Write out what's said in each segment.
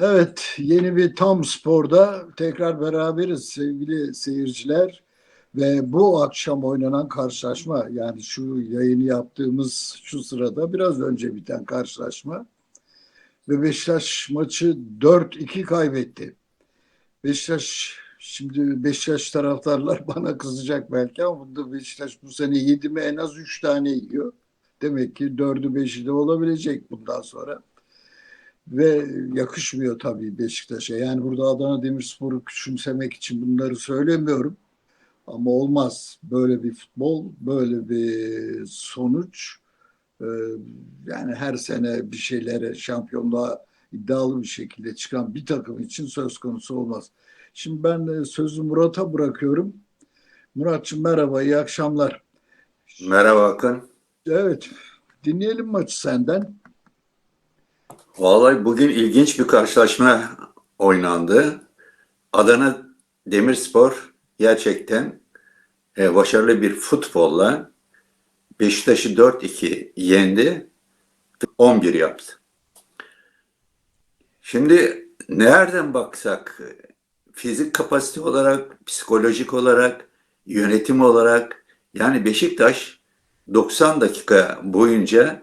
Evet, yeni bir Tam Spor'da tekrar beraberiz sevgili seyirciler. Ve bu akşam oynanan karşılaşma, yani şu yayını yaptığımız şu sırada biraz önce biten karşılaşma. Ve Beşiktaş maçı 4-2 kaybetti. Beşiktaş, şimdi Beşiktaş taraftarlar bana kızacak belki ama bunda Beşiktaş bu sene yedi mi en az 3 tane yiyor. Demek ki 4'ü 5'i de olabilecek bundan sonra ve yakışmıyor tabii Beşiktaş'a. Yani burada Adana Demirspor'u küçümsemek için bunları söylemiyorum. Ama olmaz. Böyle bir futbol, böyle bir sonuç. Ee, yani her sene bir şeylere şampiyonluğa iddialı bir şekilde çıkan bir takım için söz konusu olmaz. Şimdi ben de sözü Murat'a bırakıyorum. Muratçım merhaba, iyi akşamlar. Merhaba Akın. Evet, dinleyelim maçı senden. Vallahi bugün ilginç bir karşılaşma oynandı. Adana Demirspor gerçekten e, başarılı bir futbolla Beşiktaş'ı 4-2 yendi. 11 yaptı. Şimdi nereden baksak fizik kapasite olarak, psikolojik olarak, yönetim olarak yani Beşiktaş 90 dakika boyunca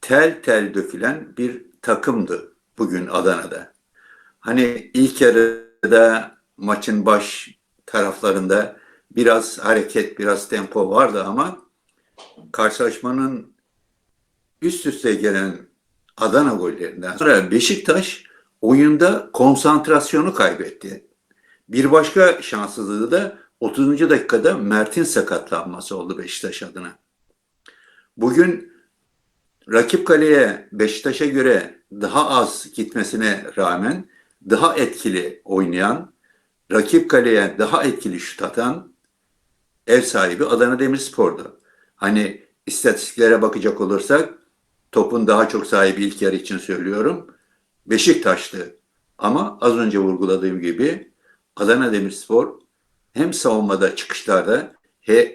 tel tel dökülen bir takımdı bugün Adana'da. Hani ilk yarıda maçın baş taraflarında biraz hareket, biraz tempo vardı ama karşılaşmanın üst üste gelen Adana gollerinden sonra Beşiktaş oyunda konsantrasyonu kaybetti. Bir başka şanssızlığı da 30. dakikada Mert'in sakatlanması oldu Beşiktaş adına. Bugün rakip kaleye Beşiktaş'a göre daha az gitmesine rağmen daha etkili oynayan, rakip kaleye daha etkili şut atan ev sahibi Adana Demirspor'du. Hani istatistiklere bakacak olursak topun daha çok sahibi ilk yarı için söylüyorum. Beşiktaş'tı. Ama az önce vurguladığım gibi Adana Demirspor hem savunmada çıkışlarda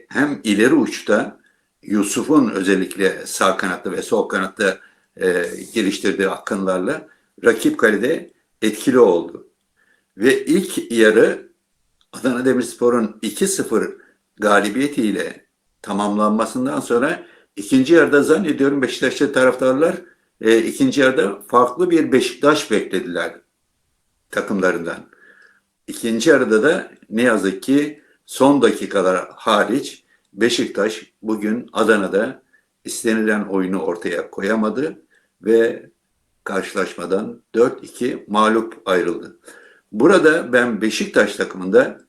hem ileri uçta Yusuf'un özellikle sağ kanatta ve sol kanatta e, geliştirdiği akınlarla rakip kalede etkili oldu. Ve ilk yarı Adana Demirspor'un 2-0 galibiyetiyle tamamlanmasından sonra ikinci yarıda zannediyorum Beşiktaşlı taraftarlar e, ikinci yarıda farklı bir Beşiktaş beklediler takımlarından. İkinci yarıda da ne yazık ki son dakikalar hariç Beşiktaş bugün Adana'da istenilen oyunu ortaya koyamadı ve karşılaşmadan 4-2 mağlup ayrıldı. Burada ben Beşiktaş takımında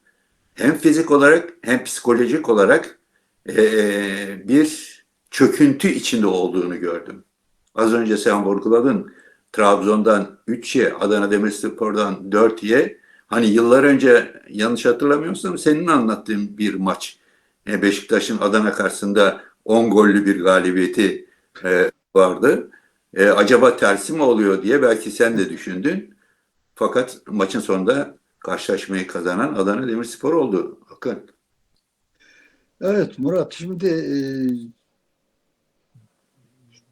hem fizik olarak hem psikolojik olarak ee, bir çöküntü içinde olduğunu gördüm. Az önce sen vurguladın. Trabzon'dan 3'ye, Adana Demirspor'dan 4'ye. Hani yıllar önce yanlış hatırlamıyorsam senin anlattığın bir maç. E, Beşiktaş'ın Adana karşısında 10 gollü bir galibiyeti e, vardı. E, acaba tersi mi oluyor diye belki sen de düşündün. Fakat maçın sonunda karşılaşmayı kazanan Adana Demirspor oldu. Bakın. Evet Murat şimdi e,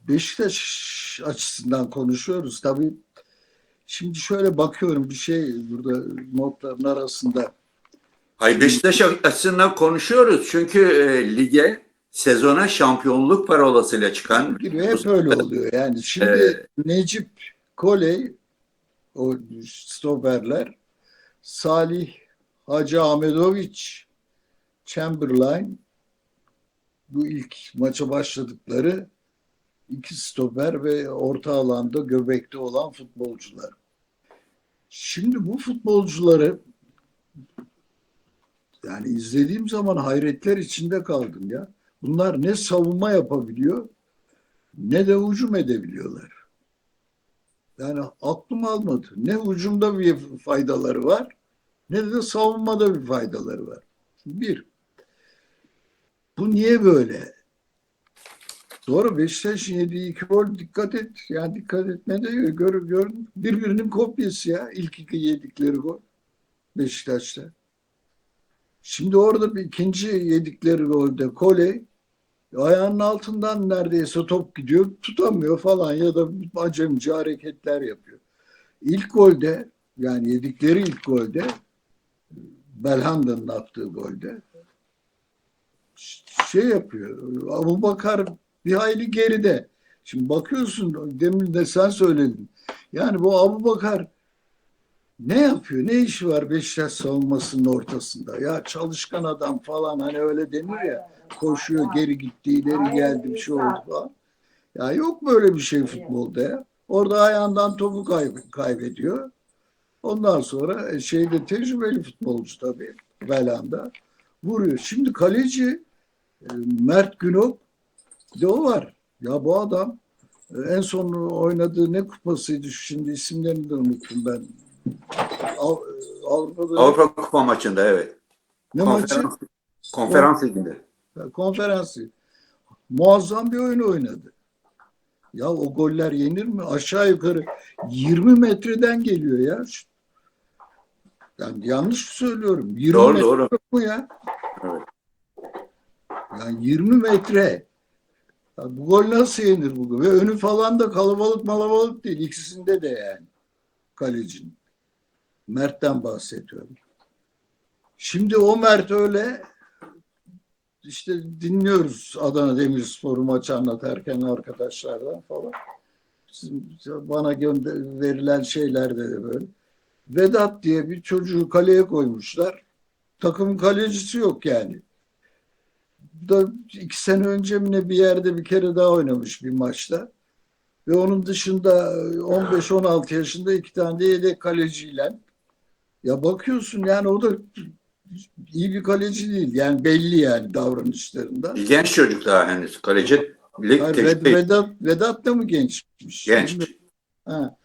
Beşiktaş açısından konuşuyoruz. Tabii şimdi şöyle bakıyorum bir şey burada notların arasında. Hayır Beşiktaş açısından konuşuyoruz. Çünkü e, lige sezona şampiyonluk parolasıyla çıkan Giriyor hep öyle oluyor. Yani şimdi Evet. Necip Koley o stoperler Salih Hacı Ahmetoviç Chamberlain bu ilk maça başladıkları iki stoper ve orta alanda göbekte olan futbolcular. Şimdi bu futbolcuları yani izlediğim zaman hayretler içinde kaldım ya. Bunlar ne savunma yapabiliyor ne de hücum edebiliyorlar. Yani aklım almadı. Ne hücumda bir faydaları var ne de savunmada bir faydaları var. Bir. Bu niye böyle? Doğru Beşiktaş'ın yediği iki gol dikkat et. Yani dikkat etme de gör, gör, birbirinin kopyası ya. ilk iki yedikleri gol Beşiktaş'ta. Şimdi orada bir ikinci yedikleri golde Kole ayağının altından neredeyse top gidiyor tutamıyor falan ya da acemici hareketler yapıyor. ilk golde yani yedikleri ilk golde Belhanda'nın attığı golde şey yapıyor. Abu Bakar bir hayli geride. Şimdi bakıyorsun demin de sen söyledin. Yani bu Abu Bakar ne yapıyor? Ne işi var Beşiktaş savunmasının ortasında? Ya çalışkan adam falan hani öyle denir ya. Koşuyor geri gitti ileri geldi bir şey oldu falan. Ya yok böyle bir şey futbolda ya. Orada ayağından topu kay- kaybediyor. Ondan sonra e, şeyde tecrübeli futbolcu tabii Belanda vuruyor. Şimdi kaleci e, Mert Günok de o var. Ya bu adam e, en son oynadığı ne kupasıydı şimdi isimlerini de unuttum ben. Av- Avrupa'da Avrupa Kupa maçında evet. ne maçı? Konferans, konferans liginde. Konferansı. Muazzam bir oyun oynadı. Ya o goller yenir mi? Aşağı yukarı 20 metreden geliyor ya. Yani yanlış söylüyorum? 20 Doğru, metre doğru. mu ya? Evet. Yani 20 metre. Ya bu gol nasıl yenir bugün? Ve önü falan da kalabalık malabalık değil. İkisinde de yani. Kalecinin. Mert'ten bahsediyorum. Şimdi o Mert öyle işte dinliyoruz Adana Demirspor'u maçı anlatarken arkadaşlardan falan. Bana gönder verilen şeylerde de böyle. Vedat diye bir çocuğu kaleye koymuşlar. Takımın kalecisi yok yani. Da iki sene önce mi bir yerde bir kere daha oynamış bir maçta. Ve onun dışında 15-16 yaşında iki tane de yedek kaleciyle. Ya bakıyorsun yani o da iyi bir kaleci değil. Yani belli yani davranışlarında. Genç çocuk daha henüz. Kaleci Hayır, Ved- Vedat, Vedat da mı gençmiş? genç. Ha.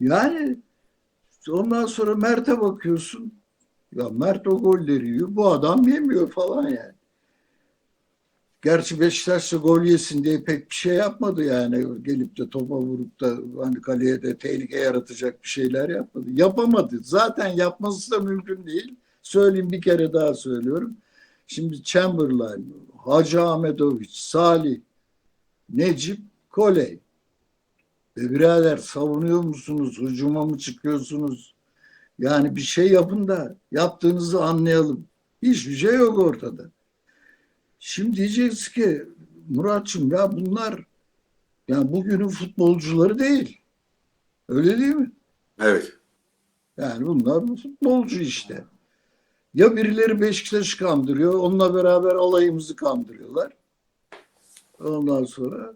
Yani ondan sonra Mert'e bakıyorsun. Ya Mert o golleri yiyor. Bu adam yemiyor falan yani. Gerçi Beşiktaş da gol yesin diye pek bir şey yapmadı yani. Gelip de topa vurup da hani kaleye de tehlike yaratacak bir şeyler yapmadı. Yapamadı. Zaten yapması da mümkün değil. Söyleyeyim bir kere daha söylüyorum. Şimdi Chamberlain, Hacı Ahmetoviç, Salih, Necip, Koley. Ve birader savunuyor musunuz? Hücuma mı çıkıyorsunuz? Yani bir şey yapın da yaptığınızı anlayalım. Hiçbir şey yok ortada. Şimdi diyeceğiz ki Muratçım ya bunlar yani bugünün futbolcuları değil. Öyle değil mi? Evet. Yani bunlar bu futbolcu işte. Ya birileri Beşiktaş'ı kandırıyor, onunla beraber alayımızı kandırıyorlar. Ondan sonra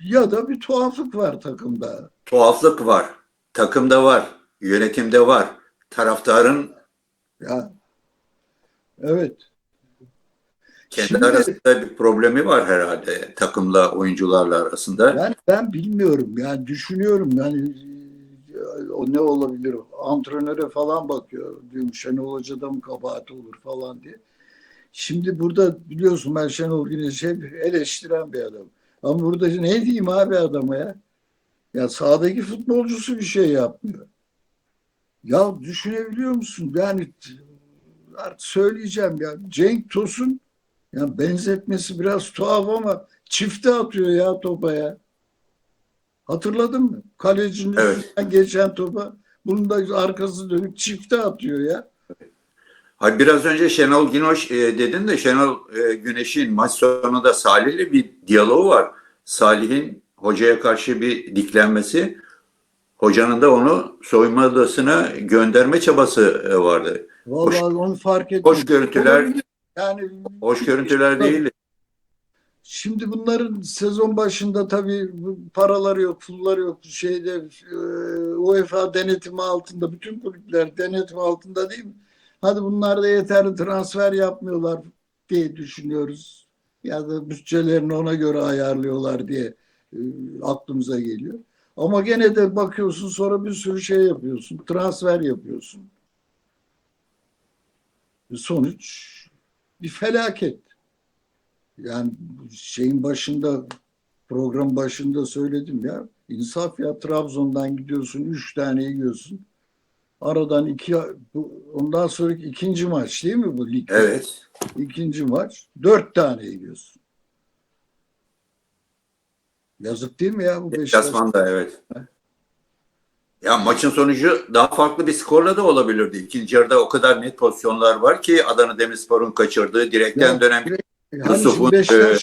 ya da bir tuhaflık var takımda. Tuhaflık var. Takımda var. Yönetimde var. Taraftarın Ya evet. Kendi Şimdi- arasında bir problemi var herhalde takımla oyuncularla arasında. Yani ben bilmiyorum. Yani düşünüyorum. Yani e, o ne olabilir? Antrenöre falan bakıyor. Diyorum Şenol Hoca'da mı kabahat olur falan diye. Şimdi burada biliyorsun ben Şenol Güneş'i hep eleştiren bir adam. Ama burada ne diyeyim abi adama ya? Ya sahadaki futbolcusu bir şey yapmıyor. Ya düşünebiliyor musun? Yani artık söyleyeceğim ya. Cenk Tosun ya benzetmesi biraz tuhaf ama çifte atıyor ya topa ya. Hatırladın mı? Kalecinin Evet. geçen topa bunun da arkası dönüp çifte atıyor ya. Hayır, biraz önce Şenol Güneş e, dedin de Şenol e, Güneş'in maç sonunda Salih'le bir diyaloğu var. Salih'in hocaya karşı bir diklenmesi, hocanın da onu soyunma odasına gönderme çabası e, vardı. Vallahi onu fark ettim. hoş görüntüler- Olabilir. Yani Hoş görüntüler değil. Şimdi bunların sezon başında tabii paraları yok, pulları yok. Şeyde e, UEFA denetimi altında, bütün kulüpler denetim altında değil mi? Hadi bunlar da yeterli transfer yapmıyorlar diye düşünüyoruz. Ya da bütçelerini ona göre ayarlıyorlar diye e, aklımıza geliyor. Ama gene de bakıyorsun sonra bir sürü şey yapıyorsun. Transfer yapıyorsun. Sonuç bir felaket. Yani şeyin başında program başında söyledim ya insaf ya Trabzon'dan gidiyorsun üç tane yiyorsun. Aradan iki ondan sonraki ikinci maç değil mi bu lig? Evet. İkinci maç dört tane yiyorsun. Yazık değil mi ya bu Beşiktaş? Deplasmanda evet. Ya maçın sonucu daha farklı bir skorla da olabilirdi. İkinci yarıda o kadar net pozisyonlar var ki Adana Demirspor'un kaçırdığı direkten Ya, dönen Hani Yusuf'un, e,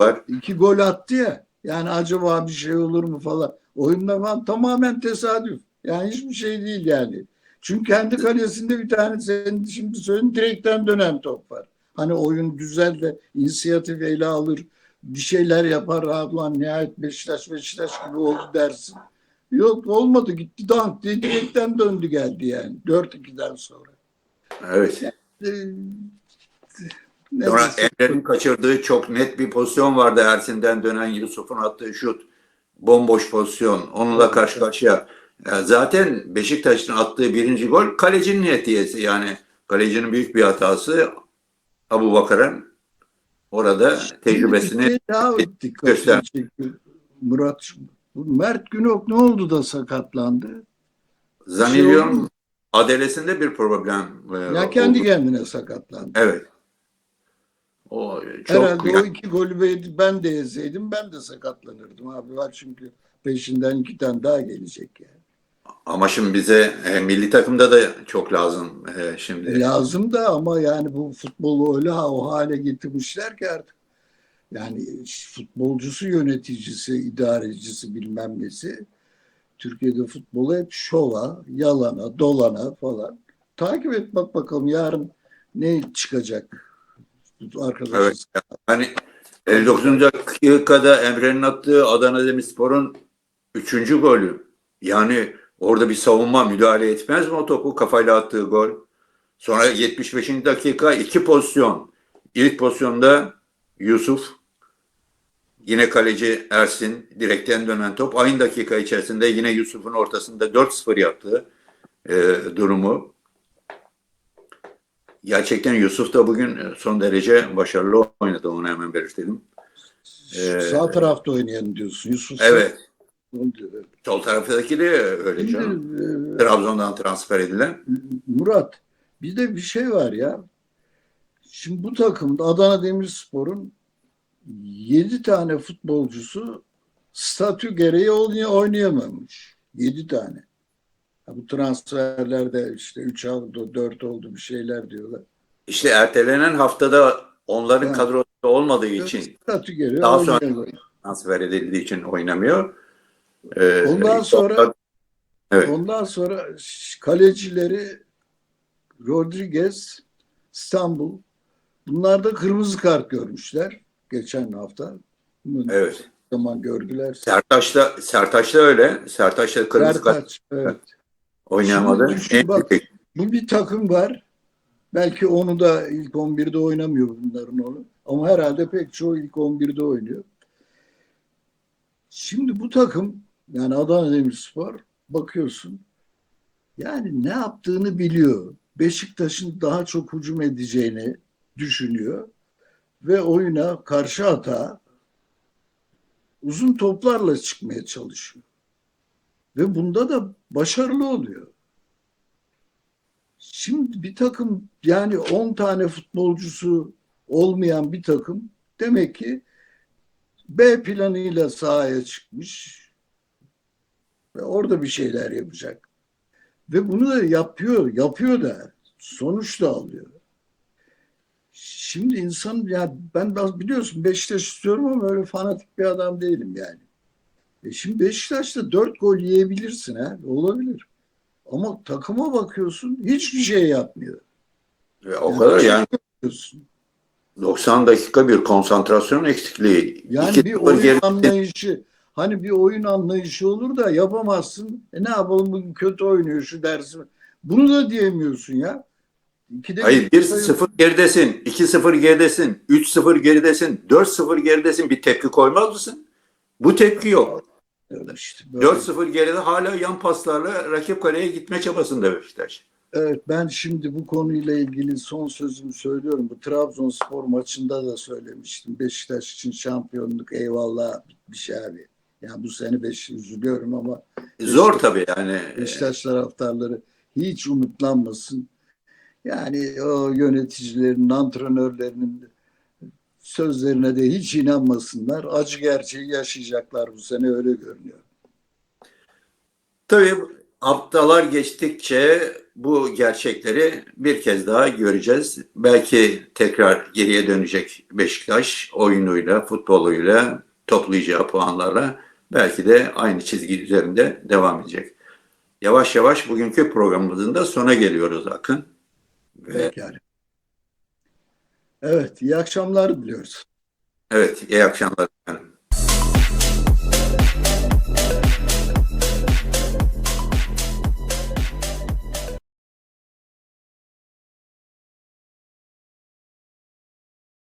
var. iki gol attı ya. Yani acaba bir şey olur mu falan. Oyunda falan tamamen tesadüf. Yani hiçbir şey değil yani. Çünkü kendi kalesinde bir tane senin şimdi söylediğin direkten dönen top var. Hani oyun güzel de inisiyatif ele alır. Bir şeyler yapar. "Aa, Ulan nihayet Beşiktaş Beşiktaş gibi oldu dersin. Yok olmadı gitti dank diye direkten döndü geldi yani. 4-2'den sonra. Evet. Sonra desem- Emre'nin kaçırdığı çok net bir pozisyon vardı. Ersin'den dönen Yusuf'un attığı şut. Bomboş pozisyon. Onunla karşı karşıya. Ya zaten Beşiktaş'ın attığı birinci gol kalecinin neticesi. Yani kalecinin büyük bir hatası Abu Bakar'ın orada tecrübesini şey daha dikkatimi göster. çekiyor. Murat Mert Günok ne oldu da sakatlandı? zannediyorum adelesinde bir problem e, Ya kendi oldu. kendine sakatlandı. Evet. O çok Herhalde yani- o iki golü ben- ben de yeseydim ben de sakatlanırdım abi. Var çünkü peşinden iki tane daha gelecek yani. ama şimdi bize e, milli takımda da çok lazım e, şimdi. Lazım da ama yani bu futbolu öyle ha- o hale getirmişler ki artık. Yani futbolcusu, yöneticisi, idarecisi bilmem nesi. Türkiye'de futbolu hep şova, yalana, dolana falan. Takip et bak bakalım yarın ne çıkacak. Arkadaşlar. Evet. Yani 59. dakikada Emre'nin attığı Adana Demirspor'un 3. golü. Yani orada bir savunma müdahale etmez mi o topu kafayla attığı gol? Sonra 75. dakika iki pozisyon. İlk pozisyonda Yusuf yine kaleci Ersin direkten dönen top. Aynı dakika içerisinde yine Yusuf'un ortasında 4-0 yaptığı e, durumu. Gerçekten Yusuf da bugün son derece başarılı oynadı. Onu hemen belirtelim. Ee, Sağ tarafta oynayan diyorsun. Yusuf Evet. Sol taraftaki de öyle canım. E, Trabzon'dan transfer edilen. Murat bir de bir şey var ya. Şimdi bu takımda Adana Demirspor'un 7 tane futbolcusu statü gereği oynay- oynayamamış. 7 tane. Ya bu transferlerde işte 3 oldu, 4 oldu bir şeyler diyorlar. İşte ertelenen haftada onların Evet. kadrosunda olmadığı için Statü gereği Daha sonra- transfer edildiği için oynamıyor. Ee, Ondan sonra- Evet. Ondan sonra kalecileri Rodriguez, İstanbul bunlar da kırmızı kart görmüşler geçen hafta. Bunu Evet. zaman gördüler. Sertaç da öyle. Sertaç da kırmızı kart Sertaç, evet. oynayamadı. Şimdi düşün bak. Bu bir takım var. Belki onu da ilk 11'de oynamıyor bunların onu. Ama herhalde pek çoğu ilk 11'de oynuyor. Şimdi bu takım yani Adana Demirspor bakıyorsun yani ne yaptığını biliyor. Beşiktaş'ın daha çok hücum edeceğini düşünüyor ve oyuna karşı hata uzun toplarla çıkmaya çalışıyor. Ve bunda da başarılı oluyor. Şimdi bir takım yani 10 tane futbolcusu olmayan bir takım demek ki B planıyla sahaya çıkmış ve orada bir şeyler yapacak. Ve bunu da yapıyor, yapıyor da sonuç da alıyor. Şimdi insan ya ben biliyorsun Beşiktaş istiyorum ama öyle fanatik bir adam değilim yani. E şimdi Beşiktaş'ta dört gol yiyebilirsin ha olabilir. Ama takıma bakıyorsun hiçbir şey yapmıyor. Ve o kadar yani Diyorsun. 90 dakika bir konsantrasyon eksikliği. Yani İki bir oyun geri- anlayışı hani bir oyun anlayışı olur da yapamazsın. E ne yapalım bugün kötü oynuyor şu dersi. Bunu da diyemiyorsun ya. İkide Hayır bir 1-0 geridesin, 2-0 geridesin, 3-0 geridesin, 4-0 geridesin bir tepki koymaz mısın? Bu tepki yok. sayı- işte böyle. 4-0 geride hala yan paslarla rakip kaleye gitme çabasında Beşiktaş. Evet ben şimdi bu konuyla ilgili son sözümü söylüyorum. Bu Trabzonspor maçında da söylemiştim. Beşiktaş için şampiyonluk eyvallah bitmiş abi. Yani bu sene beş üzülüyorum ama Zor tabii yani. Beşiktaş taraftarları hiç umutlanmasın. Yani o yöneticilerin, antrenörlerinin sözlerine de hiç inanmasınlar. Acı gerçeği yaşayacaklar bu sene öyle görünüyor. Tabii haftalar geçtikçe bu gerçekleri bir kez daha göreceğiz. Belki tekrar geriye dönecek Beşiktaş oyunuyla, futboluyla, toplayacağı puanlarla belki de aynı çizgi üzerinde devam edecek. Yavaş yavaş bugünkü programımızın da sona geliyoruz Akın. Ve Yani. Evet, iyi akşamlar diliyoruz. evet, iyi akşamlar efendim.